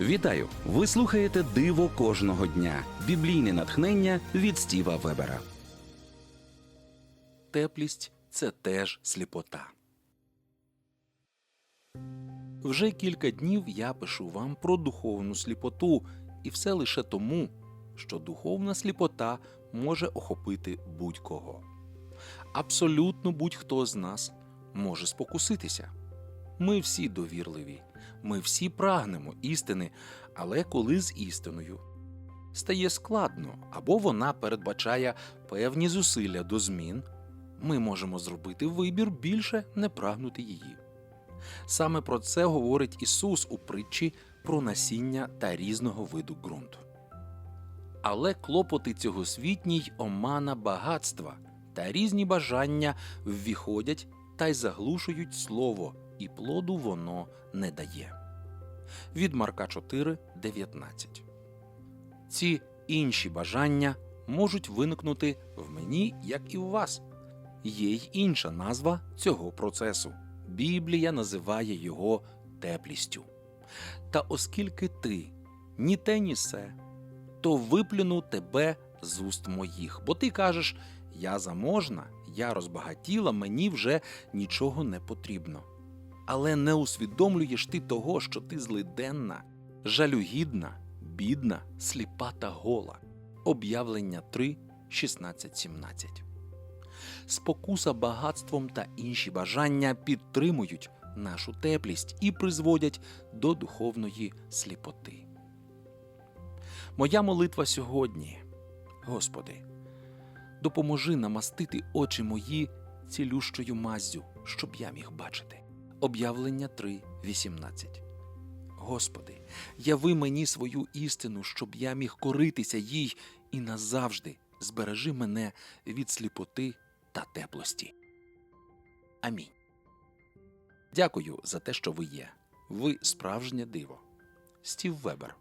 Вітаю! Ви слухаєте Диво кожного дня. Біблійне натхнення від Стіва Вебера. Теплість це теж сліпота. Вже кілька днів я пишу вам про духовну сліпоту, і все лише тому, що духовна сліпота може охопити будь-кого. Абсолютно будь-хто з нас може спокуситися. Ми всі довірливі, ми всі прагнемо істини, але коли з істиною стає складно або вона передбачає певні зусилля до змін, ми можемо зробити вибір більше не прагнути її. Саме про це говорить Ісус у притчі про насіння та різного виду ґрунту. Але клопоти цьогосвітній омана багатства та різні бажання ввіходять та й заглушують слово, і плоду воно не дає. Від Марка 4, 19. Ці інші бажання можуть виникнути в мені, як і в вас. Є й інша назва цього процесу. Біблія називає його теплістю. Та оскільки ти ні те, ні се, то виплюну тебе з уст моїх, бо ти кажеш: я заможна, я розбагатіла, мені вже нічого не потрібно. Але не усвідомлюєш ти того, що ти злиденна, жалюгідна, бідна, сліпа та гола. Об'явлення 3, 16, 17. Спокуса багатством та інші бажання підтримують нашу теплість і призводять до духовної сліпоти. Моя молитва сьогодні, Господи, допоможи намастити очі мої цілющою маззю, щоб я міг бачити. Об'явлення 3.18 Господи, яви мені свою істину, щоб я міг коритися їй і назавжди збережи мене від сліпоти та теплості. Амінь. Дякую за те, що ви є. Ви справжнє диво. Стів Вебер